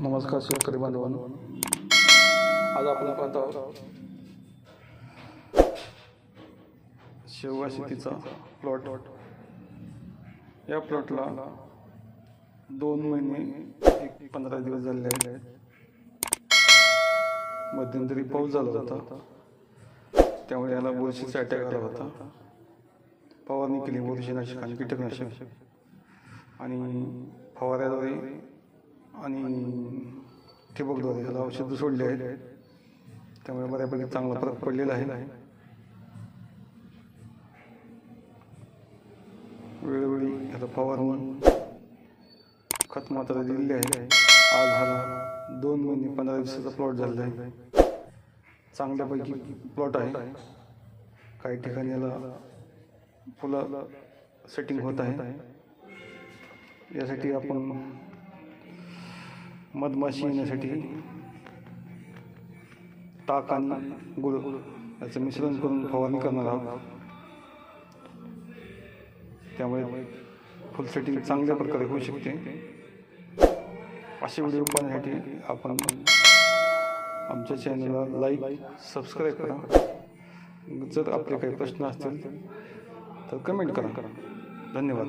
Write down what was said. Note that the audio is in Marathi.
नमस्कार शेतकरी बांधवांनो. आज आपण पाहत आहोत शेवगा शेतीचा प्लॉट. या प्लॉटला दोन महिने एक पंधरा दिवस झालेले आहेत. मध्यंतरी पाऊस झाला होता. त्यामुळे याला बुरशीचा अटॅक आला होता. फवारणी केली बुरशीनाशक आणि कीटकनाशक. आणि फवाऱ्याद्वारे आणि ठिबकद्वारे याला औषधं सोडले आहेत. त्यामुळे बऱ्यापैकी चांगला फरक पडलेला आहे. वेळोवेळी याला फवारणी खत मात्रा दिलेली आहे. आज झाला दोन महिने पंधरा दिवसाचा प्लॉट झालेला आहे. चांगल्यापैकी प्लॉट आहे. काही ठिकाणी याला फुलं सेटिंग होत आहे. यासाठी आपण मधमाशी येण्यासाठी ताक आणि गुळ याचं मिश्रण करून फवारणी करणार आहोत. त्यामुळे फुल सेटिंग चांगल्या प्रकारे होऊ शकते. असे व्हिडिओ पाहण्यासाठी आपण आमच्या चॅनलला लाईक सबस्क्राईब करा. जर आपले काही प्रश्न असतील तर कमेंट करा. धन्यवाद.